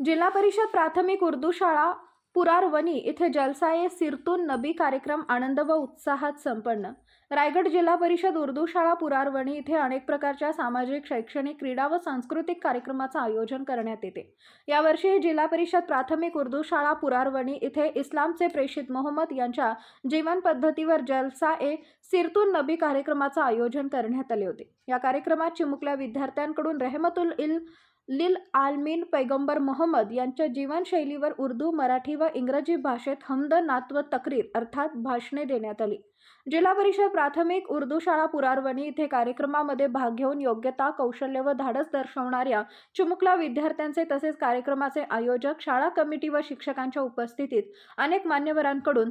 जिल्हा परिषद प्राथमिक उर्दू शाळा पुरारवणी इथे जलसाये सिरतून नबी कार्यक्रम आनंद व उत्साहात संपन्न. रायगड जिल्हा परिषद उर्दू शाळा पुरारवणी इथे अनेक प्रकारच्या सामाजिक शैक्षणिक क्रीडा व सांस्कृतिक कार्यक्रमाचं आयोजन करण्यात येते. यावर्षी जिल्हा परिषद प्राथमिक उर्दू शाळा पुरारवणी इथे इस्लामचे प्रेषित मोहम्मद यांच्या जीवन पद्धतीवर जलसा ए सिरतून नबी कार्यक्रमाचं आयोजन करण्यात आले होते. या कार्यक्रमात चिमुकल्या विद्यार्थ्यांकडून रेहमतुल इल लिल आलमीन पैगंबर मोहम्मद यांच्या जीवनशैलीवर उर्दू मराठी व इंग्रजी भाषेत हमद नात व तक्रीर अर्थात भाषणे देण्यात आली. जिल्हा परिषद प्राथमिक उर्दू शाळा पुरारवणी इथे कार्यक्रमामध्ये भाग घेऊन योग्यता कौशल्य व धाडस दर्शवणाऱ्या चिमुकला विद्यार्थ्यांचे तसेच कार्यक्रमाचे आयोजक शाळा कमिटी व शिक्षकांच्या उपस्थितीत अनेक मान्यवरांकडून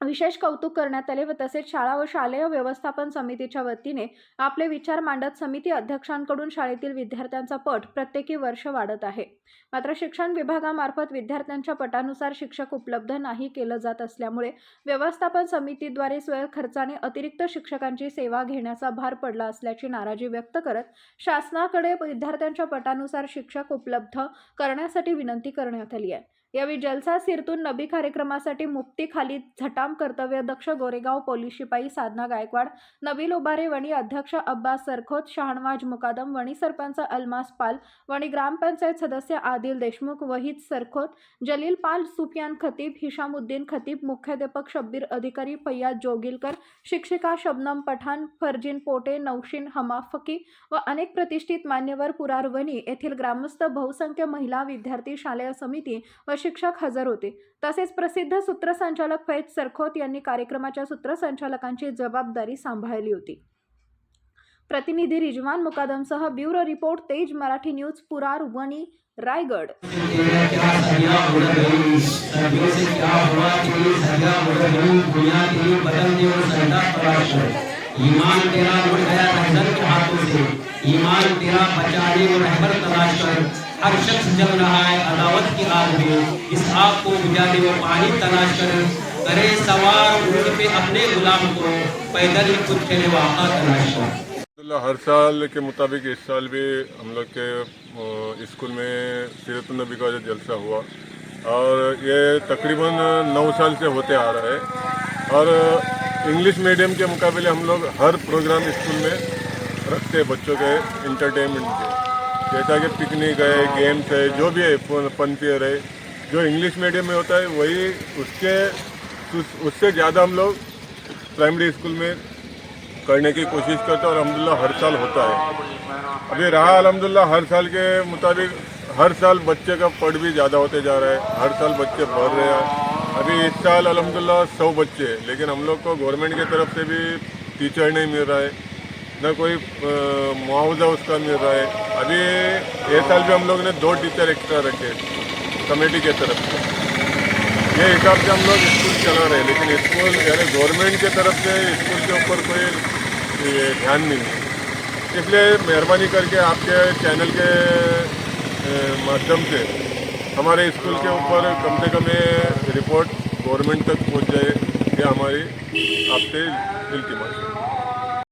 विशेष कौतुक करण्यात आले व तसेच शाळा व शालेय व्यवस्थापन समितीच्या वतीने आपले विचार मांडत समिती अध्यक्षांकडून शाळेतील विद्यार्थ्यांचा पट प्रत्येकी वर्ष वाढत आहे. मात्र शिक्षण विभागामार्फत विद्यार्थ्यांच्या पटानुसार शिक्षक उपलब्ध नाही केलं जात असल्यामुळे व्यवस्थापन समितीद्वारे स्वयंखर्चाने अतिरिक्त शिक्षकांची सेवा घेण्याचा भार पडला असल्याची नाराजी व्यक्त करत शासनाकडे विद्यार्थ्यांच्या पटानुसार शिक्षक उपलब्ध करण्यासाठी विनंती करण्यात आली आहे. यावेळी जलसा सिरतून नबी कार्यक्रमासाठी मुक्ती खाली झटाम कर्तव्यदक्ष गोरेगाव पोलीस शिपाई साधना गायकवाड नबी लोबारे वणी अध्यक्ष अब्बास सरखोत शहानवाज मुकादम वणी सरपंच अलमास पाल वणी ग्रामपंचायत सदस्य आदिल देशमुख वहीद सरखोत जलील पाल सुफियान खतीब हिशामुद्दीन खतीब मुख्याध्यापक शब्बीर अधिकारी फैयाज जोगिलकर शिक्षिका शबनम पठाण फरजीन पोटे नौशीन हमाफकी व अनेक प्रतिष्ठित मान्यवर पुरारवणी येथील ग्रामस्थ बहुसंख्य महिला विद्यार्थी शालेय समिती व शिक्षक हजर होते. तसेच प्रसिद्ध सूत्रसंचालक फैज सरखोत यांनी कार्यक्रमाच्या सूत्रसंचालकांची जबाबदारी सांभाळली होती. प्रतिनिधी Rizwan मुकादमसह bureau report Tej Marathi news पुरार Wani Raigad. ईमान तेरा उड़ गया रहमत के हाथों से ईमान तेरा बचाने और रहमत तलाश कर हर शख्स जल रहा है अदावत की आग में। इस आग को बुझाने और पानी तलाश कर करे सवार ऊँट पे अपने गुलाम को पैदल खुद चले वाका तलाश कर। हर साल के मुताबिक इस साल भी हम लोग के स्कूल में सीरत नबी का जो जलसा हुआ। और ये तकरीबन नौ साल से होते आ रहा है। और इंग्लिश मीडियम के मुकाबले हम लोग हर प्रोग्राम स्कूल में रखते हैं बच्चों के इंटरटेनमेंट के। जैसा कि पिकनिक है गेम्स है, जो भी है फन है, जो इंग्लिश मीडियम में होता है, वही उसके, उस- उससे ज़्यादा हम लोग प्राइमरी स्कूल में करने की कोशिश करते हैं और अलहमदिल्ला हर साल होता है। अभी रहा अलहमदिल्ला हर साल के मुताबिक, हर साल बच्चे का पढ़ भी ज़्यादा होते जा रहा है, हर साल बच्चे बढ़ रहे हैं। अभी इस साल अलहमदिल्ला सौ बच्चे हैं, लेकिन हम लोग को गवर्नमेंट की तरफ़ से भी टीचर नहीं मिल रहा है, ना कोई मुआवजा उसका मिल रहा है। अभी ये साल भी हम लोग ने दो टीचर एक्स्ट्रा रखे कमेटी के तरफ़ से। ये हिसाब से हम लोग स्कूल चला रहे लेकिन स्कूल यानी गवर्नमेंट के तरफ़ से स्कूल के ऊपर कोई ध्यान नहीं है। इसलिए मेहरबानी करके आपके चैनल के माध्यम से हमारे स्कूल के ऊपर कम से कम ये रिपोर्ट गवर्नमेंट तक पहुँच जाए, ये हमारी आपसे इल्तिमास है।